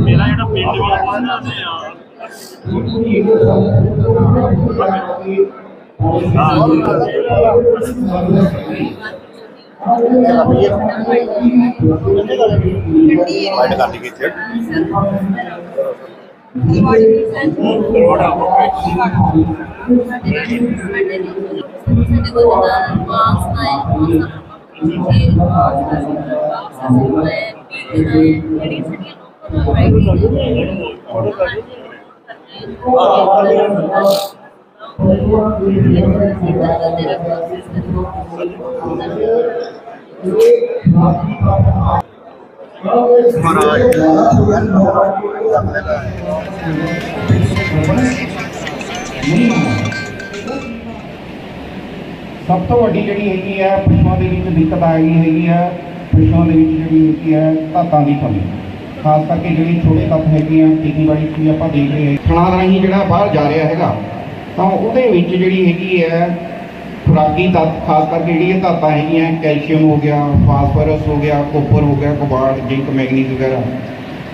ਮੇਰਾ ਜਿਹੜਾ ਪਿੰਡ ਵੀ ਹੈ ਤੇ ਵਾਈਡ ਕਰ ਲਈ ਗਈ ਥੇਟ ਸਭ ਤੋਂ ਵੱਡੀ ਜਿਹੜੀ ਹੈਗੀ ਹੈ ਪਸ਼ੂਆਂ ਦੇ ਵਿੱਚ ਦਿੱਕਤ ਆ ਗਈ ਹੈਗੀ ਹੈ ਪਸ਼ੂਆਂ ਦੇ ਵਿੱਚ ਜਿਹੜੀ ਹੈਗੀ ਹੈ ਧਾਤਾਂ ਦੀ ਕਮੀ ਖਾਸ ਕਰਕੇ ਜਿਹੜੇ ਛੋਟੇ ਤੱਤ ਹੈਗੇ ਆ ਖੇਤੀਬਾੜੀ 'ਚ ਵੀ ਆਪਾਂ ਦੇਖ ਰਹੇ ਹਾਂ ਥਣਾ ਰਾਹੀਂ ਜਿਹੜਾ ਬਾਹਰ ਜਾ ਰਿਹਾ ਹੈਗਾ ਤਾਂ ਉਹਦੇ ਵਿੱਚ ਜਿਹੜੀ ਹੈਗੀ ਹੈ ਖੁਰਾਕੀ ਤੱਤ ਖਾਸ ਕਰਕੇ ਜਿਹੜੀਆਂ ਧਾਤਾਂ ਹੈਗੀਆਂ ਕੈਲਸ਼ੀਅਮ ਹੋ ਗਿਆ ਫਾਸਫੋਰਸ ਹੋ ਗਿਆ ਕੋਪਰ ਹੋ ਗਿਆ ਕੋਬਾਲਟ ਜ਼ਿੰਕ ਮੈਗਨੀਜ਼ ਵਗੈਰਾ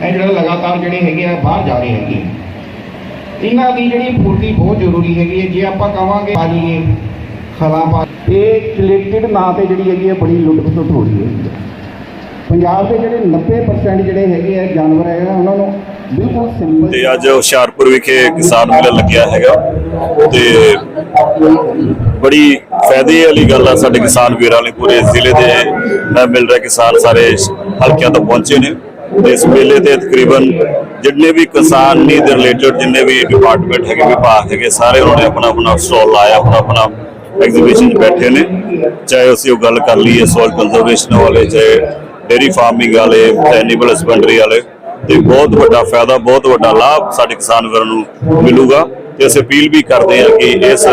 ਇਹ ਜਿਹੜਾ ਲਗਾਤਾਰ ਜਿਹੜੇ ਹੈਗੇ ਆ ਬਾਹਰ ਜਾ ਰਹੇ ਹੈਗੇ ਇਹਨਾਂ ਦੀ ਜਿਹੜੀ ਪੂਰਤੀ ਬਹੁਤ ਜ਼ਰੂਰੀ ਹੈਗੀ ਹੈ। ਜੇ ਆਪਾਂ ਕਵਾਂਗੇ ਪਾ ਖਲਾ ਪਾ ਇਹ ਸਿਲੈਕਟਡ ਨਾਂ ਤੇ ਜਿਹੜੀ ਹੈਗੀ ਹੈ ਬੜੀ ਲੁੱਟ ਖਸੁੱਟ ਹੋ ਰਹੀ ਹੈ। ਪੰਜਾਬ ਦੇ ਜਿਹੜੇ 90% ਜਿਹੜੇ ਹੈਗੇ ਆ ਜਾਨਵਰ ਹੈਗੇ ਆ, ਉਹਨਾਂ ਨੂੰ ਬਿਲਕੁਲ ਸਿੰਪਲ ਤੇ ਅੱਜ ਹੁਸ਼ਿਆਰਪੁਰ ਵਿਖੇ ਕਿਸਾਨ ਮੇਲਾ ਲੱਗਿਆ ਹੈਗਾ। ਤੇ ਬੜੀ ਫਾਇਦੇ ਵਾਲੀ ਗੱਲ ਆ ਸਾਡੇ ਕਿਸਾਨ ਵੀਰਾਂ ਲਈ ਪੂਰੇ ਜ਼ਿਲ੍ਹੇ ਦੇ ਅ, ਮਿਲ ਰਹੇ ਕਿਸਾਨ ਸਾਰੇ ਹਲਕਿਆਂ ਤੋਂ ਪਹੁੰਚੇ ਨੇ। ਇਸ ਮੇਲੇ ਤੇ ਤਕਰੀਬਨ ਜਿੰਨੇ ਵੀ ਕਿਸਾਨ ਨੀ ਦੇ ਰਿਲੇਟਡ ਜਿੰਨੇ ਵੀ ਡਿਪਾਰਟਮੈਂਟ ਹੈਗੇ ਵਿਭਾਗ ਹੈਗੇ ਸਾਰੇ ਉਹਨਾਂ ਨੇ ਆਪਣਾ ਆਪਣਾ ਸਟਾਲ ਲਾਇਆ ਆਪਣਾ ਆਪਣਾ ਐਗਜ਼ੀਬਿਸ਼ਨ 'ਚ ਬੈਠੇ ਨੇ। ਚਾਹੇ ਅਸੀਂ ਉਹ ਗੱਲ ਕਰ ਲਈਏ ਸੋਇਲ ਕੰਜ਼ਰਵੇਸ਼ਨ ਵਾਲੇ ਚਾਹੇ ਡੇਰੀ ਫਾਰਮਿੰਗ ਵਾਲੇ ਐਨੀਮਲ ਹਸਬੈਂਡਰੀ ਵਾਲੇ ਤੇ ਬਹੁਤ ਵੱਡਾ ਫਾਇਦਾ ਬਹੁਤ ਵੱਡਾ ਲਾਭ ਸਾਡੇ ਕਿਸਾਨ ਵੀਰਾਂ ਨੂੰ ਮਿਲੂਗਾ। ਤੇ ਅਸੀਂ ਅਪੀਲ ਵੀ ਕਰਦੇ ਹਾਂ ਕਿ ਇਸ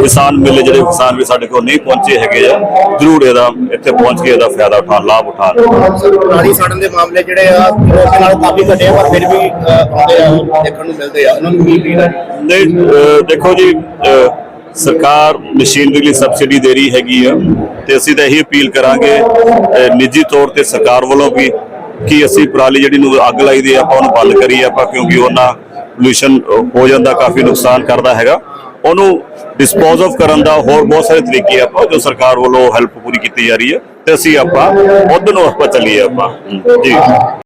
ਕਿਸਾਨ ਮੇਲੇ ਜਿਹੜੇ ਕਿਸਾਨ ਵੀ ਸਾਡੇ ਕੋਲ ਨਹੀਂ ਪਹੁੰਚੇ ਹੈਗੇ ਆ ਜ਼ਰੂਰ ਇਹਦਾ ਇੱਥੇ ਪਹੁੰਚ ਕੇ ਇਹਦਾ ਫਾਇਦਾ ਉਠਾਉਣ ਲਾਭ ਉਠਾਉਣ। ਪੁਰਾਣੀ ਸੜਨ ਦੇ ਮਾਮਲੇ ਜਿਹੜੇ ਆ ਲੋਕਾਂ ਨਾਲ ਕਾਫੀ ਘਟੇ ਪਰ ਫਿਰ ਵੀ ਆਉਂਦੇ ਆ ਦੇਖਣ ਨੂੰ ਮਿਲਦੇ ਆ। ਉਹਨਾਂ ਨੂੰ ਕੀ ਪੀਣਾ ਨਹੀਂ ਦੇਖੋ ਜੀ ਸਰਕਾਰ ਮਸ਼ੀਨਰੀ ਲਈ ਸਬਸਿਡੀ ਦੇ ਰਹੀ ਹੈਗੀ ਆ ਤੇ ਅਸੀਂ ਤਾਂ ਇਹੀ ਅਪੀਲ ਕਰਾਂਗੇ ਨਿੱਜੀ ਤੌਰ ਤੇ ਸਰਕਾਰ ਵੱਲੋਂ ਵੀ ਕਿ ਅਸੀਂ ਪਰਾਲੀ ਜਿਹੜੀ ਨੂੰ ਅੱਗ ਲਾਈ ਦੀ ਆਪਾਂ ਉਹਨੂੰ ਬੰਦ ਕਰੀਏ ਆਪਾਂ ਕਿਉਂਕਿ ਉਹਨਾਂ ਪੋਲੂਸ਼ਨ ਹੋ ਜਾਂਦਾ, ਕਾਫੀ ਨੁਕਸਾਨ ਕਰਦਾ ਹੈਗਾ। ਉਹਨੂੰ ਡਿਸਪੋਜ਼ ਆਫ ਕਰਨ ਦਾ ਹੋਰ ਬਹੁਤ ਸਾਰੇ ਤਰੀਕੇ ਆਪਾਂ, ਜੋ ਸਰਕਾਰ ਵੱਲੋਂ ਹੈਲਪ ਪੂਰੀ ਕੀਤੀ ਜਾ ਰਹੀ ਹੈ। ਤੇ ਅਸੀਂ ਆਪਾਂ, ਉਧਰ ਨੂੰ ਆਪਾਂ ਚੱਲੀਏ ਆਪਾਂ। ਜੀ।